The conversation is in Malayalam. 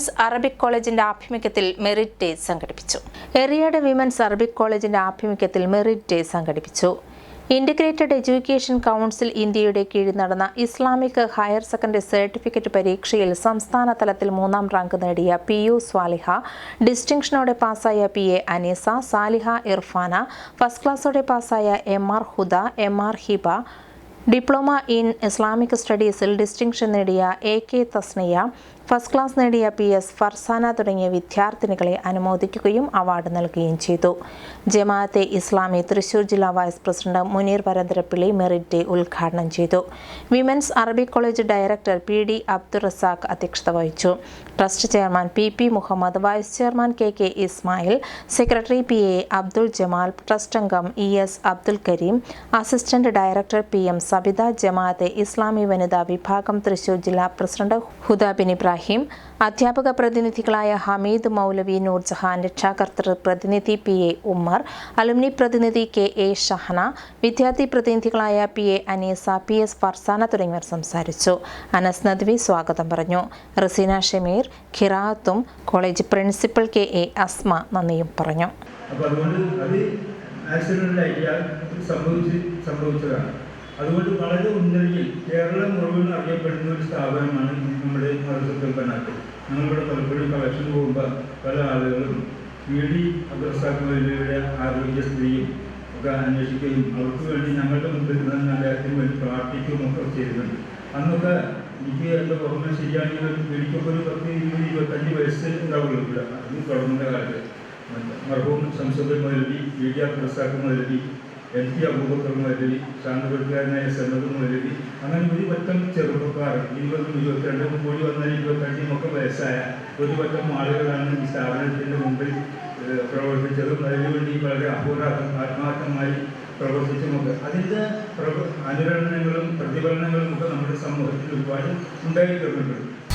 വിമൻസ് അറബിക് കോളേജിന്റെ ആഭിമുഖ്യത്തിൽ മെറിറ്റ് ഡേ സംഘടിപ്പിച്ചു. എറിയാട് വിമൻസ് അറബിക് കോളേജിന്റെ ആഭിമുഖ്യത്തിൽ മെറിറ്റ് ഡേ സംഘടിപ്പിച്ചു. ഇന്റഗ്രേറ്റഡ് എഡ്യൂക്കേഷൻ കൗൺസിൽ ഇന്ത്യയുടെ കീഴിൽ നടന്ന ഇസ്ലാമിക് ഹയർ സെക്കൻഡറി സർട്ടിഫിക്കറ്റ് പരീക്ഷയിൽ സംസ്ഥാന തലത്തിൽ മൂന്നാം റാങ്ക് നേടിയ പി യു സ്വാലിഹ ഡിസ്റ്റിങ്ഷനോടെ പാസ്സായ P A Aneesa Saliha Irfana first ക്ലാസ്സോടെ പാസ്സായ M R Huda M R Hiba diploma in Islamic സ്റ്റഡീസിൽ distinction നേടിയ A K Tasniya first class നേടിയ പി എസ് ഫർസാന തുടങ്ങിയ വിദ്യാർത്ഥിനികളെ അനുമോദിക്കുകയും അവാർഡ് നൽകുകയും ചെയ്തു. ജമാഅത്തെ ഇസ്ലാമി തൃശൂർ ജില്ലാ vice president Muneer Paranthirappilly merit day ഉദ്ഘാടനം ചെയ്തു. Women's Arabic college director P D Abdul Razak അധ്യക്ഷത വഹിച്ചു. Trust chairman P P Muhammad vice chairman K K Ismail secretary P A Abdul Jamal trust അംഗം E S Abdul Kareem assistant director P M Sabitha Jamaat-e Islami വനിതാ വിഭാഗം തൃശൂർ ജില്ലാ പ്രസിഡന്റ് ഹുദാബിൻ ഇബ്രാഹിം അധ്യാപക പ്രതിനിധികളായ ഹമീദ് മൗലവി നൂർജഹാൻ രക്ഷാകർത്തൃ പ്രതിനിധി പി എ ഉമ്മർ അലുമിനി പ്രതിനിധി കെ എ ഷഹന വിദ്യാർത്ഥി പ്രതിനിധികളായ P A Aneesa P S Farsana തുടങ്ങിയവർ സംസാരിച്ചു. അനസ് നദ്വി സ്വാഗതം പറഞ്ഞു. Raseena Shameer ഖിറാത്തും college principal K A Asma നന്ദിയും പറഞ്ഞു. അതുകൊണ്ട് വളരെ ഉന്നതിയിൽ കേരളം മുഴുവൻ അറിയപ്പെടുന്ന ഒരു സ്ഥാപനമാണ് നമ്മുടെ കണ്ണാട്ട് ഞങ്ങളിവിടെ പലപ്പോഴും കളക്ഷൻ പോകുമ്പോൾ പല ആളുകളും അബ്ദുറസാഖ് മൗലവിയുടെ ആരോഗ്യസ്ഥിതിയും ഒക്കെ അന്വേഷിക്കുകയും അവർക്ക് വേണ്ടി ഞങ്ങളുടെ മുമ്പിൽ നിന്ന് അദ്ദേഹത്തിന് വേണ്ടി പ്രാർത്ഥിക്കുകയും ഒക്കെ ചെയ്തിട്ടുണ്ട് അന്നൊക്കെ എനിക്ക് എന്റെ പുറമെ ശരിയാണെങ്കിൽ എനിക്കൊക്കെ ഒരു പത്ത് ഇരുപത് ഇരുപത്തഞ്ച് വയസ്സ് ഉണ്ടാവുള്ളൂ ഇവിടെ. അത് തുടങ്ങുന്ന കാലത്ത്. മർഹൂം Shamsuddin മുതലെത്തി P D Abdurazak Moulavi P അബൂബക്കറും മൗലവി ശാന്തപുരക്കാരനായ സന്നദ്ധ മൗലവി അങ്ങനെ ഒരു പറ്റം ചെറുപ്പക്കാർ ഇരുപതും ഇരുപത്തിരണ്ടും കൂടി വന്നാൽ ഇരുപത്തഞ്ചും ഒക്കെ വയസ്സായ ഒരു പറ്റം ആളുകളാണ് ഈ സ്ഥാപനത്തിന്റെ മുമ്പിൽ പ്രവർത്തിച്ചതും അതിനുവേണ്ടി വളരെ അപൂർവ ആത്മാർത്ഥമായി പ്രവർത്തിച്ചുമൊക്കെ അതിന്റെ പ്രവ അനുരണനങ്ങളും പ്രതിഫലനങ്ങളും ഒക്കെ നമ്മുടെ സമൂഹത്തിൽ ഒരുപാട് ഉണ്ടായി വരുന്നുണ്ട്